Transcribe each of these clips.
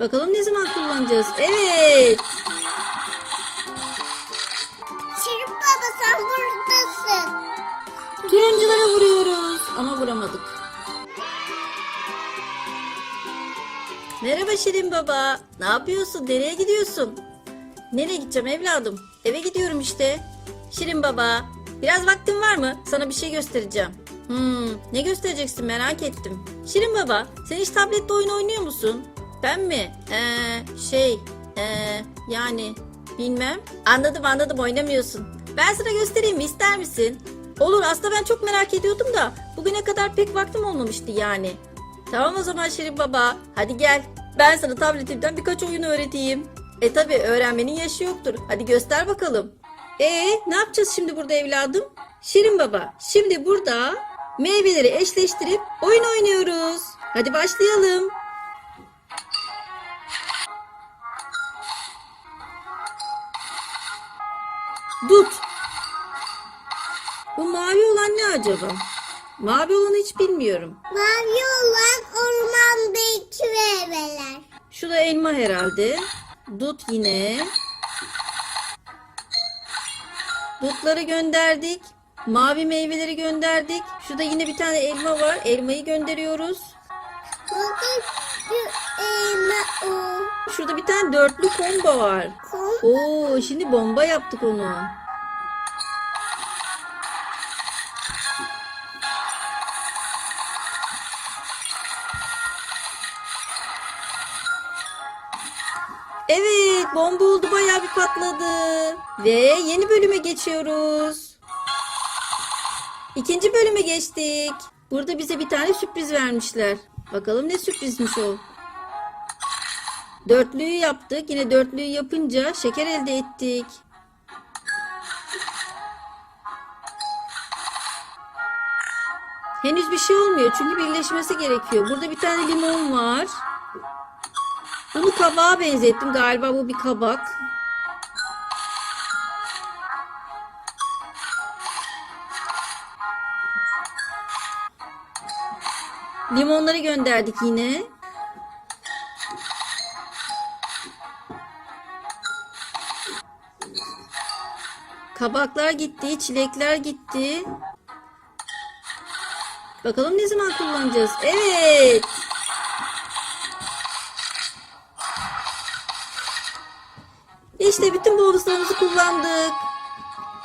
Bakalım ne zaman kullanacağız? Evet. Şirin baba sen buradasın. Turunculara vuruyoruz. Ama vuramadık. Merhaba Şirin baba. Ne yapıyorsun? Nereye gidiyorsun? Nereye gideceğim evladım? Eve gidiyorum işte. Şirin baba. Biraz vaktin var mı? Sana bir şey göstereceğim. Hmm, ne göstereceksin merak ettim. Şirin baba, sen hiç tablette oyun oynuyor musun? Ben mi? Ee, şey, ee, yani bilmem. Anladım anladım oynamıyorsun. Ben sana göstereyim mi ister misin? Olur aslında ben çok merak ediyordum da bugüne kadar pek vaktim olmamıştı yani. Tamam o zaman Şirin Baba. Hadi gel. Ben sana tabletimden birkaç oyun öğreteyim. E tabi öğrenmenin yaşı yoktur. Hadi göster bakalım. E ne yapacağız şimdi burada evladım? Şirin Baba. Şimdi burada meyveleri eşleştirip oyun oynuyoruz. Hadi başlayalım. Dut. Bu mavi olan ne acaba? Mavi olanı hiç bilmiyorum. Mavi olan ormandaki meyveler. Şu da elma herhalde. Dut yine. Dutları gönderdik. Mavi meyveleri gönderdik. Şurada yine bir tane elma var. Elmayı gönderiyoruz. Bakın. Şurada bir tane dörtlü kombo var. Oo, şimdi bomba yaptık onu. Evet, bomba oldu bayağı bir patladı. Ve yeni bölüme geçiyoruz. İkinci bölüme geçtik. Burada bize bir tane sürpriz vermişler. Bakalım ne sürprizmiş o. Dörtlüyü yaptık. Yine dörtlüyü yapınca şeker elde ettik. Henüz bir şey olmuyor çünkü birleşmesi gerekiyor. Burada bir tane limon var. Bunu kabağa benzettim. Galiba bu bir kabak. Limonları gönderdik yine. Kabaklar gitti, çilekler gitti. Bakalım ne zaman kullanacağız? Evet. İşte bütün bonuslarımızı kullandık.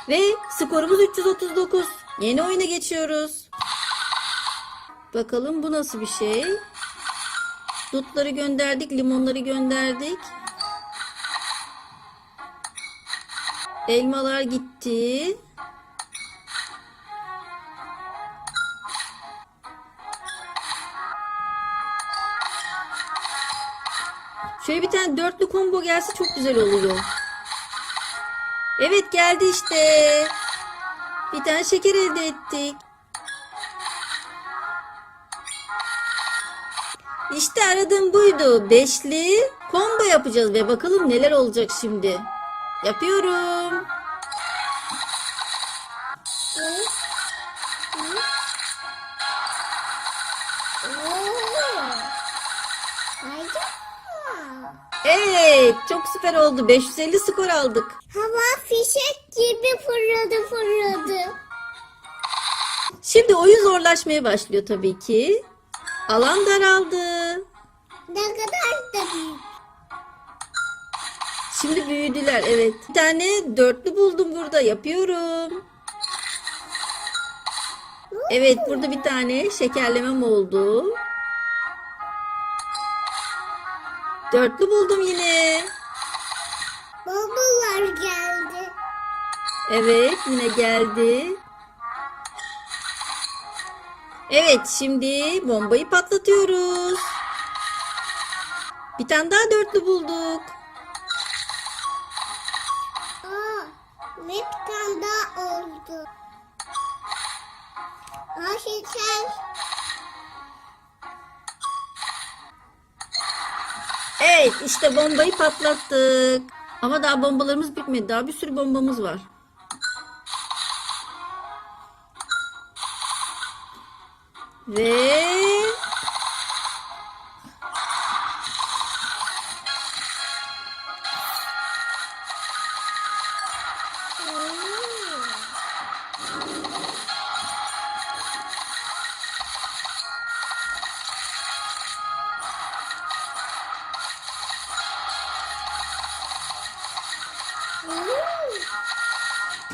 Ve skorumuz 339. Yeni oyuna geçiyoruz. Bakalım bu nasıl bir şey? Dutları gönderdik, limonları gönderdik. Elmalar gitti. Şöyle bir tane dörtlü combo gelse çok güzel oluyor. Evet geldi işte. Bir tane şeker elde ettik. İşte aradığım buydu. Beşli combo yapacağız ve bakalım neler olacak şimdi. Yapıyorum. Evet çok süper oldu. 550 skor aldık. Hava fişek gibi fırladı fırladı. Şimdi oyun zorlaşmaya başlıyor tabii ki. Alan daraldı. Ne kadar da büyük. Şimdi büyüdüler evet. Bir tane dörtlü buldum burada yapıyorum. Evet burada bir tane şekerlemem oldu. Dörtlü buldum yine. Babalar geldi. Evet yine geldi. Evet şimdi bombayı patlatıyoruz. Bir tane daha dörtlü bulduk. Bir tane daha oldu. Aa şeker. Evet işte bombayı patlattık. Ama daha bombalarımız bitmedi. Daha bir sürü bombamız var. Ve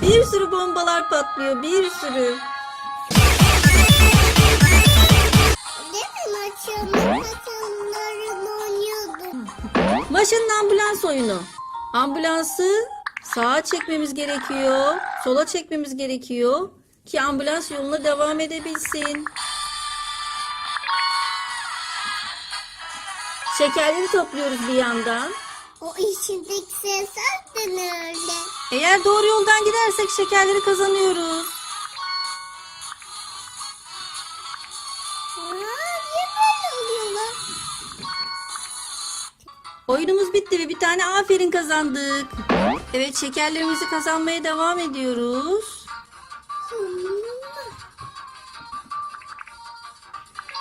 Bir sürü bombalar patlıyor. Bir sürü. Maşının ambulans oyunu. Ambulansı sağa çekmemiz gerekiyor. Sola çekmemiz gerekiyor. Ki ambulans yoluna devam edebilsin. Şekerleri topluyoruz bir yandan. O içindeki sesler de ne öyle? Eğer doğru yoldan gidersek şekerleri kazanıyoruz. Aa, niye böyle oluyorlar? Oyunumuz bitti ve bir tane aferin kazandık. Evet şekerlerimizi kazanmaya devam ediyoruz.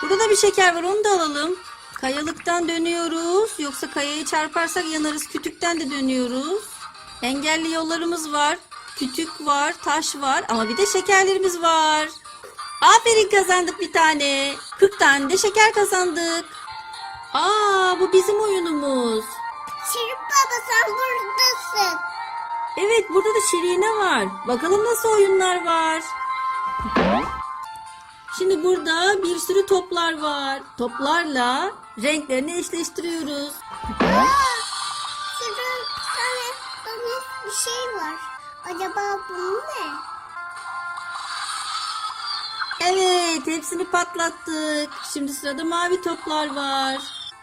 Burada da bir şeker var onu da alalım. Kayalıktan dönüyoruz. Yoksa kayayı çarparsak yanarız. Kütükten de dönüyoruz. Engelli yollarımız var. Kütük var, taş var ama bir de şekerlerimiz var. Aferin kazandık bir tane. 40 tane de şeker kazandık. Aa bu bizim oyunumuz. Şirin baba sen buradasın. Evet burada da şirine var. Bakalım nasıl oyunlar var. Şimdi burada bir sürü toplar var. Toplarla renklerini eşleştiriyoruz. Aa, şey var. Acaba bu ne? Evet hepsini patlattık. Şimdi sırada mavi toplar var.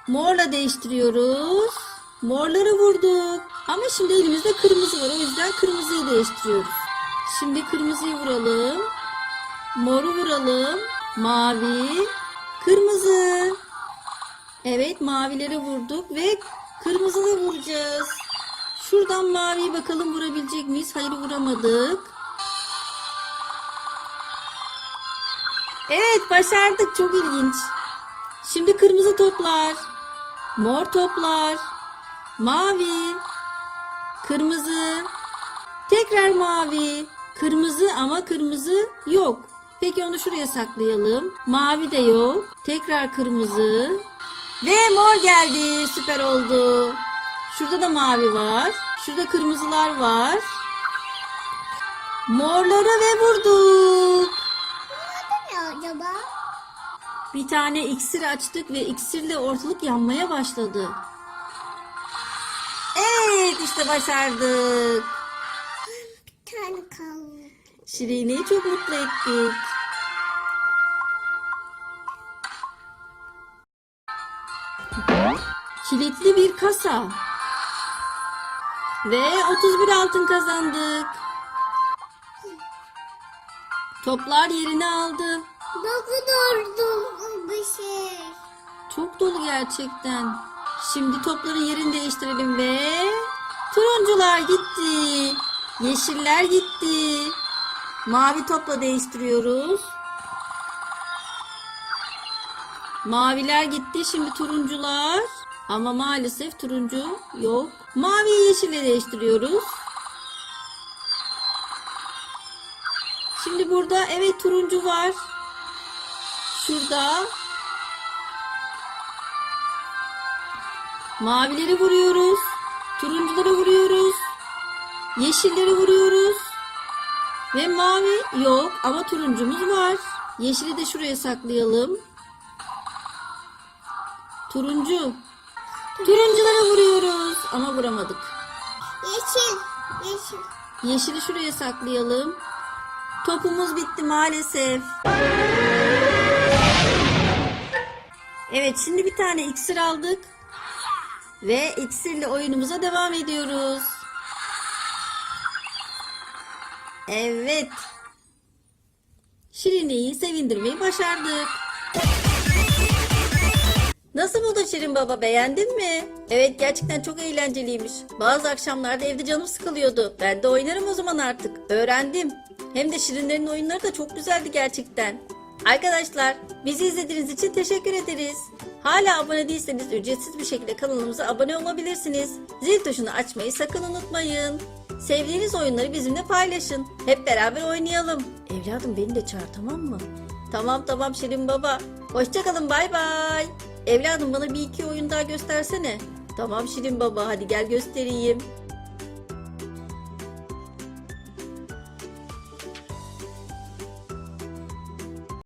Morla değiştiriyoruz. Morları vurduk. Ama şimdi elimizde kırmızı var. O yüzden kırmızıyı değiştiriyoruz. Şimdi kırmızıyı vuralım. Moru vuralım. Mavi. Kırmızı. Evet mavileri vurduk ve kırmızıları vuracağız. Şuradan maviyi bakalım vurabilecek miyiz? Hayır vuramadık. Evet başardık çok ilginç. Şimdi kırmızı toplar. Mor toplar. Mavi. Kırmızı. Tekrar mavi. Kırmızı ama kırmızı yok. Peki onu şuraya saklayalım. Mavi de yok. Tekrar kırmızı. Ve mor geldi. Süper oldu. Şurada da mavi var. Şurada kırmızılar var. Morları ve vurduk. Ne acaba? Bir tane iksir açtık ve iksirle ortalık yanmaya başladı. Evet işte başardık. Bir tane kaldı. Şirine'yi çok mutlu ettik. Kilitli bir kasa. Ve 31 altın kazandık. Toplar yerini aldı. Kadar dolu bir şey. Çok dolu gerçekten. Şimdi topların yerini değiştirelim ve turuncular gitti. Yeşiller gitti. Mavi topla değiştiriyoruz. Maviler gitti. Şimdi turuncular. Ama maalesef turuncu yok. Mavi yeşille değiştiriyoruz. Şimdi burada evet turuncu var. Şurada Mavileri vuruyoruz. Turuncuları vuruyoruz. Yeşilleri vuruyoruz. Ve mavi yok ama turuncumuz var. Yeşili de şuraya saklayalım. Turuncu. Turunculara vuruyoruz ama vuramadık. Yeşil. Yeşil. Yeşili şuraya saklayalım. Topumuz bitti maalesef. Evet şimdi bir tane iksir aldık. Ve iksirle oyunumuza devam ediyoruz. Evet. Şirine'yi sevindirmeyi başardık. Nasıl buldun Şirin Baba beğendin mi? Evet gerçekten çok eğlenceliymiş. Bazı akşamlarda evde canım sıkılıyordu. Ben de oynarım o zaman artık. Öğrendim. Hem de Şirinlerin oyunları da çok güzeldi gerçekten. Arkadaşlar bizi izlediğiniz için teşekkür ederiz. Hala abone değilseniz ücretsiz bir şekilde kanalımıza abone olabilirsiniz. Zil tuşunu açmayı sakın unutmayın. Sevdiğiniz oyunları bizimle paylaşın. Hep beraber oynayalım. Evladım beni de çağır tamam mı? Tamam tamam Şirin Baba. Hoşçakalın bay bay. Evladım bana bir iki oyun daha göstersene. Tamam Şirin Baba hadi gel göstereyim.